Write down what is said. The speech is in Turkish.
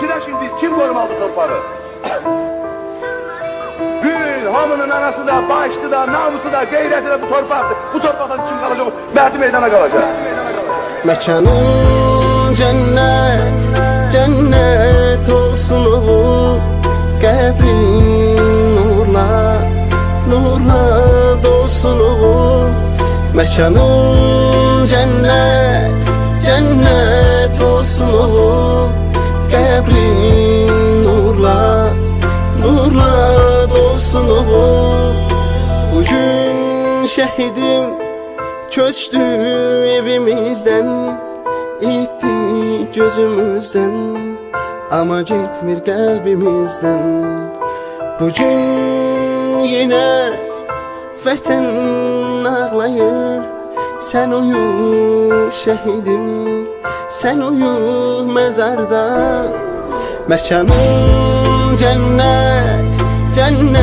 Sıra şimdi kim korumalı bu torpağı? Gül, hamının anası da, başlı da, namusu da, gayreti de bu torpaktır. Bu torpaktan kim kalacak? Merti meydana kalacak. Mekanın cennet, cennet olsun oğul Qəbrin nurla, nurla dolsun oğul Mekanın cennet, cennet olsun oğul Qəbrin nurla, nurla dolsun oğul Bugün şehidim Köçtü evimizden İtti gözümüzden. Ama gitmir kalbimizden. Bugün yine Vətən ağlayır. Sen uyu şehidim Sen uyu mezarda. Mekanın cennet Cennet